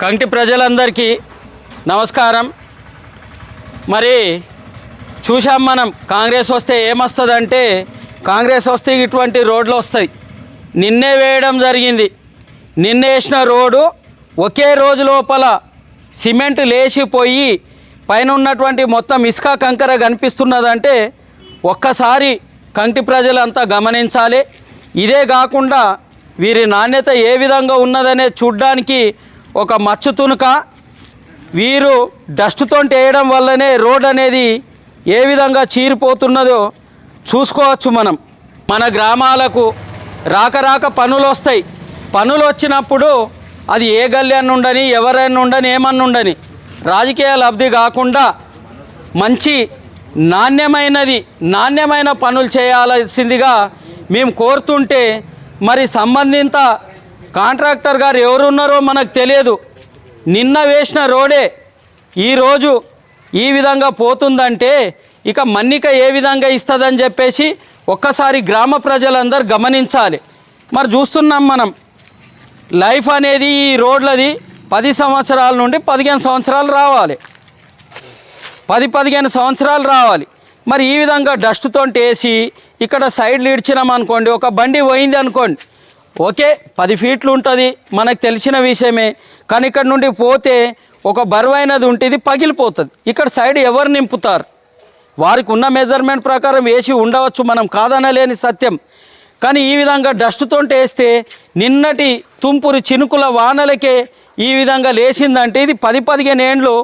కంటి ప్రజలందరికీ నమస్కారం. మరి చూసాం మనం కాంగ్రెస్ వస్తే ఏమొస్తుందంటే కాంగ్రెస్ వస్తే ఇటువంటి రోడ్లు వస్తాయి. నిన్నే వేయడం జరిగింది. నిన్న వేసిన రోడ్డు ఒకే రోజు లోపల సిమెంట్ లేచిపోయి పైన ఉన్నటువంటి మొత్తం ఇసుక కంకర కనిపిస్తున్నదంటే ఒక్కసారి కంటి ప్రజలంతా గమనించాలి. ఇదే కాకుండా వీరి నాణ్యత ఏ విధంగా ఉన్నదనే చూడ్డానికి ఒక మచ్చు తునుక వీరు డస్ట్తో వేయడం వల్లనే రోడ్ అనేది ఏ విధంగా చీరిపోతున్నదో చూసుకోవచ్చు మనం. మన గ్రామాలకు రాక రాక పనులు వస్తాయి పనులు వచ్చినప్పుడు అది ఏ గల్యాన్ని ఉండని ఎవరైనా ఉండని ఏమన్నా ఉండని రాజకీయ లబ్ధి కాకుండా మంచి నాణ్యమైనది నాణ్యమైన పనులు చేయాల్సిందిగా మేము కోరుతుంటే మరి సంబంధిత కాంట్రాక్టర్ గారు ఎవరున్నారో మనకు తెలియదు. నిన్న వేసిన రోడే ఈరోజు ఈ విధంగా పోతుందంటే ఇక మన్నిక ఏ విధంగా ఇస్తుందని చెప్పేసి ఒక్కసారి గ్రామ ప్రజలందరూ గమనించాలి. మరి చూస్తున్నాం మనం. లైఫ్ అనేది ఈ రోడ్లది పది సంవత్సరాల నుండి పదిహేను సంవత్సరాలు రావాలి. పది పదిహేను సంవత్సరాలు రావాలి. మరి ఈ విధంగా డస్ట్తో వేసి ఇక్కడ సైడ్లు ఇడ్చినాం అనుకోండి ఒక బండి పోయింది అనుకోండి ఓకే పది ఫీట్లు ఉంటుంది మనకు తెలిసిన విషయమే. కానీ ఇక్కడ నుండి పోతే ఒక బరువైనది ఉంటుంది పగిలిపోతుంది. ఇక్కడ సైడ్ ఎవరు నింపుతారు? వారికి ఉన్న మెజర్మెంట్ ప్రకారం వేసి ఉండవచ్చు మనం కాదనలేని సత్యం. కానీ ఈ విధంగా డస్ట్తో వేస్తే నిన్నటి తుంపురు చినుకుల వానలకే ఈ విధంగా లేచిందంటే ఇది పది పదిహేను ఏండ్లు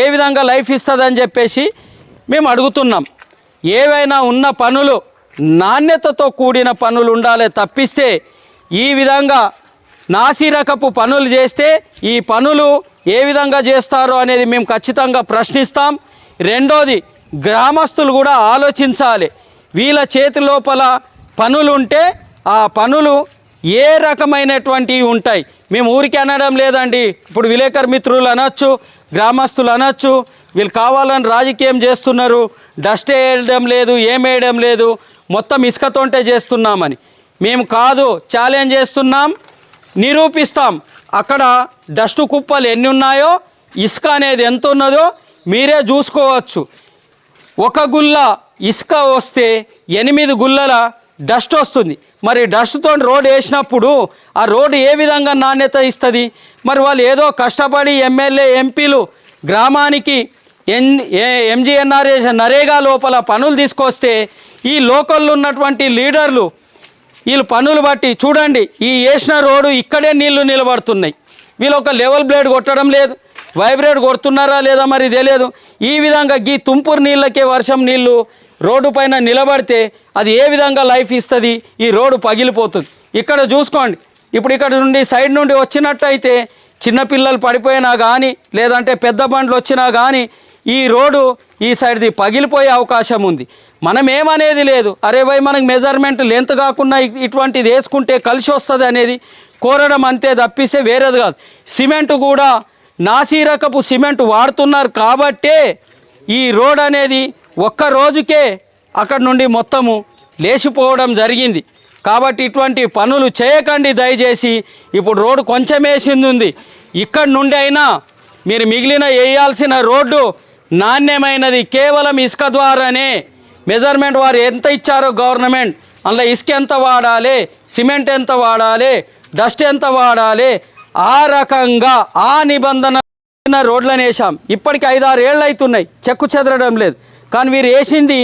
ఏ విధంగా లైఫ్ ఇస్తుందని చెప్పేసి మేము అడుగుతున్నాం. ఏవైనా ఉన్న పనులు నాణ్యతతో కూడిన పనులు ఉండాలి తప్పిస్తే ఈ విధంగా నాసిరకపు పనులు చేస్తే ఈ పనులు ఏ విధంగా చేస్తారో అనేది మేము ఖచ్చితంగా ప్రశ్నిస్తాం. రెండోది గ్రామస్తులు కూడా ఆలోచించాలి. వీళ్ళ చేతి లోపల పనులు ఉంటే ఆ పనులు ఏ రకమైనటువంటివి ఉంటాయి? మేము ఊరికి అనడం లేదండి. ఇప్పుడు విలేకరు మిత్రులు అనొచ్చు గ్రామస్తులు అనొచ్చు వీళ్ళు కావాలని రాజకీయం చేస్తున్నారు డస్ట్ వేయడం లేదు ఏం వేయడం లేదు మొత్తం ఇసుకతోంటే చేస్తున్నామని. మేము కాదు ఛాలెంజ్ చేస్తున్నాం నిరూపిస్తాం. అక్కడ డస్ట్ కుప్పలు ఎన్ని ఉన్నాయో ఇసుక అనేది ఎంత ఉన్నదో మీరే చూసుకోవచ్చు. ఒక గుల్ల ఇసుక వస్తే ఎనిమిది గుల్లల డస్ట్ వస్తుంది. మరి డస్ట్తో రోడ్ వేసినప్పుడు ఆ రోడ్డు ఏ విధంగా నాణ్యత ఇస్తుంది? మరి వాళ్ళు ఏదో కష్టపడి ఎమ్మెల్యే ఎంపీలు గ్రామానికి ఎన్ ఎంజీఎన్ఆర్ఏ నరేగా లోపల పనులు తీసుకొస్తే ఈ లోకల్లో ఉన్నటువంటి లీడర్లు వీళ్ళు పనులు బట్టి చూడండి ఈ వేసిన రోడ్డు ఇక్కడే నీళ్ళు నిలబడుతున్నాయి. వీళ్ళు ఒక లెవెల్ బ్లేడ్ కొట్టడం లేదు. వైబ్రేట్ కొడుతున్నారా లేదా మరి తెలియదు. ఈ విధంగా గీ తుంపూరు నీళ్ళకే వర్షం నీళ్ళు రోడ్డు పైన నిలబడితే అది ఏ విధంగా లైఫ్ ఇస్తుంది? ఈ రోడ్డు పగిలిపోతుంది. ఇక్కడ చూసుకోండి. ఇప్పుడు ఇక్కడ నుండి సైడ్ నుండి వచ్చినట్టయితే చిన్నపిల్లలు పడిపోయినా కానీ లేదంటే పెద్ద బండ్లు వచ్చినా కానీ ఈ రోడ్డు ఈ సైడ్ది పగిలిపోయే అవకాశం ఉంది. మనం ఏమనేది లేదు. అరే భయ్ మనకు మెజర్మెంట్ లెంత్ కాకుండా ఇటువంటిది వేసుకుంటే కలిసి వస్తుంది అనేది కోరడం అంతే తప్పిస్తే వేరేది కాదు. సిమెంట్ కూడా నాసీ రకపు సిమెంట్ వాడుతున్నారు కాబట్టే ఈ రోడ్ అనేది ఒక్క రోజుకే అక్కడ నుండి మొత్తము లేచిపోవడం జరిగింది. కాబట్టి ఇటువంటి పనులు చేయకండి దయచేసి. ఇప్పుడు రోడ్డు కొంచెం వేసింది ఉంది. ఇక్కడి నుండి అయినా మీరు మిగిలిన వేయాల్సిన రోడ్డు నాణ్యమైనది. కేవలం ఇసుక ద్వారానే మెజర్మెంట్ వారు ఎంత ఇచ్చారో గవర్నమెంట్. అందులో ఇసుక ఎంత వాడాలి సిమెంట్ ఎంత వాడాలి డస్ట్ ఎంత వాడాలి ఆ రకంగా ఆ నిబంధన రోడ్లను వేసాం ఇప్పటికి ఐదారు ఏళ్ళు అవుతున్నాయి చెక్కు చెదరడం లేదు. కానీ మీరు వేసింది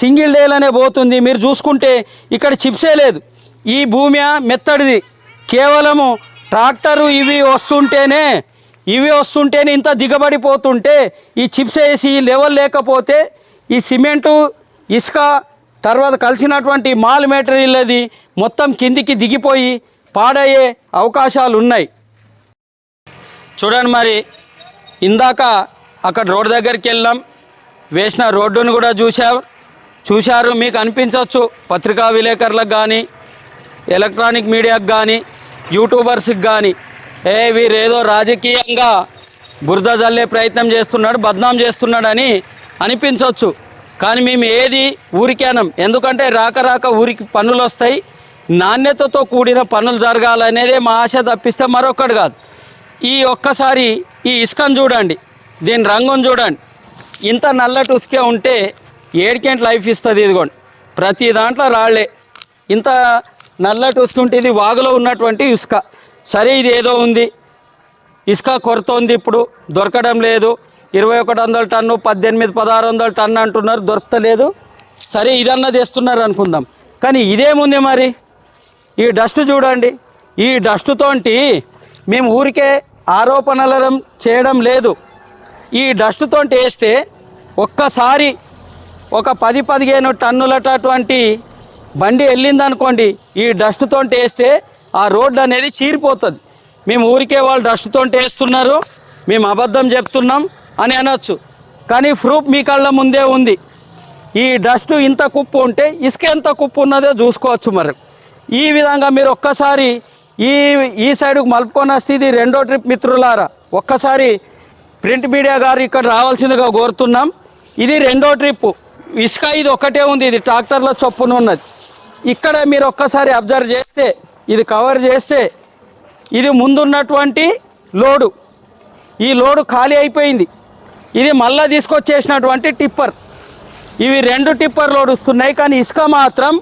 సింగిల్ డేలనే పోతుంది. మీరు చూసుకుంటే ఇక్కడ చిప్సే లేదు. ఈ భూమి మెత్తడిది. కేవలము ట్రాక్టరు ఇవి వస్తుంటేనే ఇవి వస్తుంటేనే ఇంత దిగబడిపోతుంటే ఈ చిప్స్ వేసి లెవెల్ లేకపోతే ఈ సిమెంటు ఇసుక తర్వాత కలిసినటువంటి మాల్ మెటీరియల్ అది మొత్తం కిందికి దిగిపోయి పాడయ్యే అవకాశాలు ఉన్నాయి. చూడండి మరి ఇందాక అక్కడ రోడ్డు దగ్గరికి వెళ్ళాం. వేసిన రోడ్డును కూడా చూశారు చూశారు మీకు అనిపించవచ్చు. పత్రికా విలేకరులకు కానీ ఎలక్ట్రానిక్ మీడియాకు కానీ యూట్యూబర్స్కి కానీ ఏ వీరేదో రాజకీయంగా బురద జల్లే ప్రయత్నం చేస్తున్నాడు బద్నాం చేస్తున్నాడని అనిపించవచ్చు. కానీ మేము ఏది ఊరికేనం. ఎందుకంటే రాక రాక ఊరికి పనులు వస్తాయి. నాణ్యతతో కూడిన పనులు జరగాలనేదే మా ఆశ తప్పిస్తే మరొకటి కాదు. ఈ ఒక్కసారి ఈ ఇసుకను చూడండి. దీని రంగును చూడండి. ఇంత నల్లటి ఉసుకే ఉంటే ఏడికెంట్ లైఫ్ ఇస్తుంది ఇదిగోండి. ప్రతి దాంట్లో రాళ్ళే. ఇంత నల్లటి ఉసుక ఉంటే ఇది వాగులో ఉన్నటువంటి ఇసుక సరే ఇది ఏదో ఉంది. ఇసుక కొరత ఉంది ఇప్పుడు. దొరకడం లేదు. ఇరవై ఒకటి వందల టన్ను పద్దెనిమిది పదహారు వందల టన్ను అంటున్నారు. దొరకలేదు సరే ఇదన్నా తెస్తున్నారు అనుకుందాం. కానీ ఇదేముంది మరి. ఈ డస్ట్ చూడండి. ఈ డస్ట్తోటి మేము ఊరికే ఆరోపణలు చేయడం లేదు. ఈ డస్ట్తో వేస్తే ఒక్కసారి ఒక పది పదిహేను టన్నులటటువంటి బండి వెళ్ళిందనుకోండి ఈ డస్ట్తో వేస్తే ఆ రోడ్డు అనేది చీరిపోతుంది. మేము ఊరికే వాళ్ళు డస్ట్తో వేస్తున్నారు. మేము అబద్ధం చెప్తున్నాం. అని అనొచ్చు. కానీ ప్రూఫ్ మీ కళ్ళ ముందే ఉంది. ఈ డస్ట్ ఇంత కుప్పు ఉంటే ఇసుక ఎంత కుప్పు ఉన్నదో చూసుకోవచ్చు మరి. ఈ విధంగా మీరు ఒక్కసారి ఈ ఈ సైడ్కు మలుపుకొని వస్తే ఇది రెండో ట్రిప్ మిత్రులారా. ఒక్కసారి ప్రింట్ మీడియా గారు ఇక్కడ రావాల్సిందిగా కోరుతున్నాం. ఇది రెండో ట్రిప్. ఇసుక ఇది ఒకటే ఉంది. ఇది ట్రాక్టర్ల చొప్పున ఉన్నది. ఇక్కడ మీరు ఒక్కసారి అబ్జర్వ్ చేస్తే ఇది కవర్ చేస్తే ఇది ముందున్నటువంటి లోడు. ఈ లోడు ఖాళీ అయిపోయింది. ఇది మళ్ళా తీసుకొచ్చేసినటువంటి టిప్పర్. ఇవి రెండు టిప్పర్ లోడ్ వస్తున్నాయి కానీ ఇసుక మాత్రం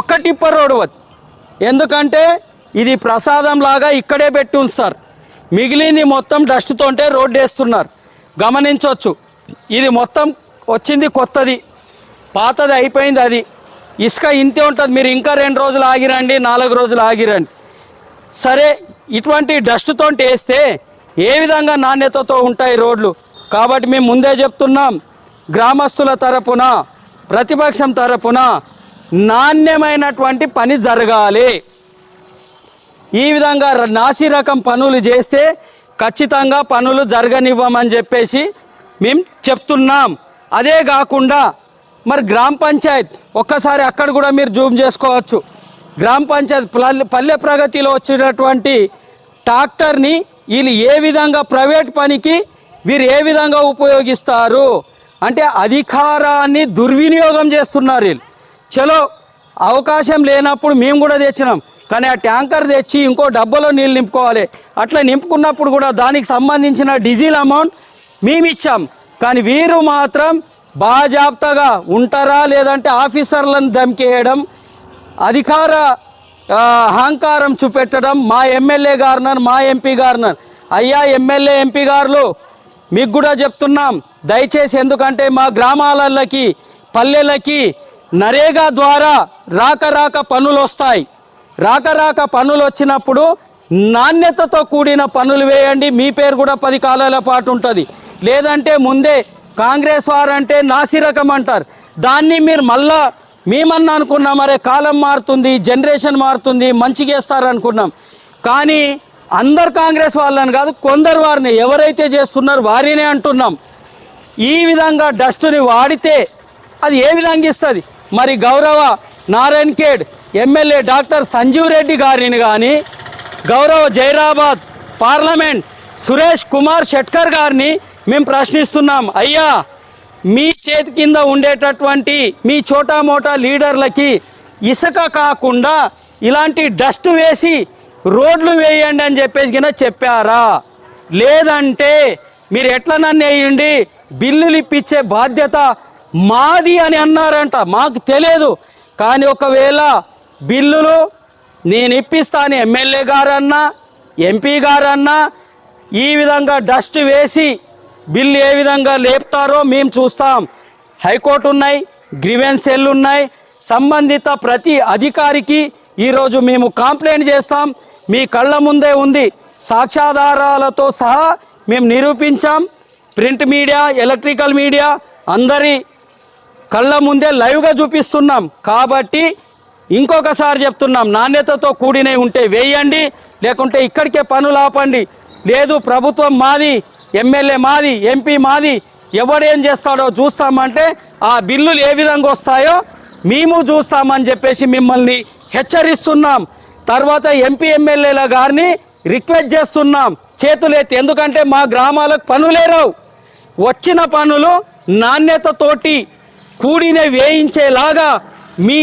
ఒక్క టిప్పర్ రోడ్ వద్దు ఎందుకంటే ఇది ప్రసాదం లాగా ఇక్కడే పెట్టి ఉంచుతారు. మిగిలింది మొత్తం డస్ట్తోంటే రోడ్డు వేస్తున్నారు. గమనించవచ్చు ఇది మొత్తం వచ్చింది కొత్తది పాతది అయిపోయింది అది. ఇసుక ఇంతే ఉంటుంది మీరు ఇంకా రెండు రోజులు ఆగిరండి నాలుగు రోజులు ఆగిరండి. సరే ఇటువంటి డస్ట్తో వేస్తే ఏ విధంగా నాణ్యతతో ఉంటాయి రోడ్లు? కాబట్టి మేము ముందే చెప్తున్నాం గ్రామస్తుల తరపున ప్రతిపక్షం తరపున నాణ్యమైనటువంటి పని జరగాలి. ఈ విధంగా నాసి రకం పనులు చేస్తే ఖచ్చితంగా పనులు జరగనివ్వమని చెప్పేసి మేము చెప్తున్నాం. అదే కాకుండా మరి గ్రామ పంచాయత్ ఒక్కసారి అక్కడ కూడా మీరు జూమ్ చేసుకోవచ్చు. గ్రామ పంచాయత్ పల్లె పల్లె ప్రగతిలో వచ్చినటువంటి ట్రాక్టర్ని వీళ్ళు ఏ విధంగా ప్రైవేట్ పనికి వీరు ఏ విధంగా ఉపయోగిస్తారు? అంటే అధికారాన్ని దుర్వినియోగం చేస్తున్నారు వీళ్ళు. చలో అవకాశం లేనప్పుడు మేము కూడా తెచ్చినాం. కానీ ఆ ట్యాంకర్ తెచ్చి ఇంకో డబ్బాలో నీళ్ళు నింపుకోవాలి. అట్లా నింపుకున్నప్పుడు కూడా దానికి సంబంధించిన డీజిల్ అమౌంట్ మేము ఇచ్చాం. కానీ వీరు మాత్రం బాజాప్తగా ఉంటారా? లేదంటే ఆఫీసర్లను ధమ్కేయడం అధికార అహంకారం చూపెట్టడం మా ఎమ్మెల్యే గారున్నారు మా ఎంపీ గారున్నారు అయ్యా ఎమ్మెల్యే ఎంపీ గారులు మీకు కూడా చెప్తున్నాం. దయచేసి ఎందుకంటే మా గ్రామాలకి పల్లెలకి నరేగా ద్వారా రాక రాక పనులు వస్తాయి రాక రాక పనులు వచ్చినప్పుడు నాణ్యతతో కూడిన పనులు వేయండి. మీ పేరు కూడా పది కాలాల పాటు ఉంటుంది. లేదంటే ముందే కాంగ్రెస్ వారంటే నాసిరకం అంటారు. దాన్ని మీరు మళ్ళా మేమన్నా అనుకున్నాం అరే కాలం మారుతుంది జనరేషన్ మారుతుంది మంచిగా వేస్తారనుకున్నాం కానీ అందరు కాంగ్రెస్ వాళ్ళని కాదు కొందరు వారిని ఎవరైతే చేస్తున్నారో వారినే అంటున్నాం. ఈ విధంగా డస్ట్ని వాడితే అది ఏ విధంగా ఇస్తుంది? మరి గౌరవ నారాయణ్ ఖేడ్ ఎమ్మెల్యే డాక్టర్ సంజీవ్ రెడ్డి గారిని కానీ గౌరవ జైరాబాద్ పార్లమెంట్ సురేష్ కుమార్ షెట్కర్ గారిని మేము ప్రశ్నిస్తున్నాం. అయ్యా మీ చేతి కింద ఉండేటటువంటి మీ చోటా మోటా లీడర్లకి ఇసుక కాకుండా ఇలాంటి డస్ట్ వేసి రోడ్లు వేయండి అని చెప్పేసి కింద చెప్పారా? లేదంటే మీరు ఎట్లా నన్ను వేయండి? బిల్లులు ఇప్పించే బాధ్యత మాది అని అన్నారంట. మాకు తెలియదు. కానీ ఒకవేళ బిల్లులు నేను ఇప్పిస్తాను ఎమ్మెల్యే గారన్నా ఎంపీ గారన్నా ఈ విధంగా డస్ట్ వేసి బిల్లు ఏ విధంగా లేపుతారో మేము చూస్తాం. హైకోర్టు ఉన్నాయి గ్రీవెన్స్ సెల్ ఉన్నాయి. సంబంధిత ప్రతి అధికారికి ఈరోజు మేము కంప్లైంట్ చేస్తాం. మీ కళ్ళ ముందే ఉంది. సాక్ష్యాధారాలతో సహా మేము నిరూపించాం. ప్రింట్ మీడియా ఎలక్ట్రికల్ మీడియా అందరి కళ్ళ ముందే లైవ్గా చూపిస్తున్నాం. కాబట్టి ఇంకొకసారి చెప్తున్నాం నాణ్యతతో కూడినవి ఉంటే వేయండి లేకుంటే ఇక్కడికే పనులు ఆపండి. లేదు ప్రభుత్వం మాది ఎమ్మెల్యే మాది ఎంపీ మాది ఎవడేం చేస్తాడో చూస్తామంటే ఆ బిల్లులు ఏ విధంగా వస్తాయో మేము చూస్తామని చెప్పేసి మిమ్మల్ని హెచ్చరిస్తున్నాం. తర్వాత ఎంపీ ఎమ్మెల్యేల గారిని రిక్వెస్ట్ చేస్తున్నాం. చేతులెత్తి ఎందుకంటే మా గ్రామాలకు పనులే రావు వచ్చిన పనులు నాణ్యతతోటి కూడిన వేయించేలాగా మీ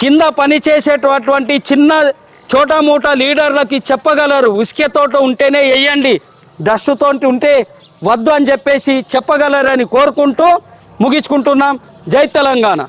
కింద పనిచేసేటటువంటి చిన్న చోటమూట లీడర్లకి చెప్పగలరు. ఉసుకెతోట ఉంటేనే వేయండి. డస్ట్తో ఉంటే వద్దు అని చెప్పేసి చెప్పగలరని కోరుకుంటూ ముగించుకుంటున్నాం. జై తెలంగాణ.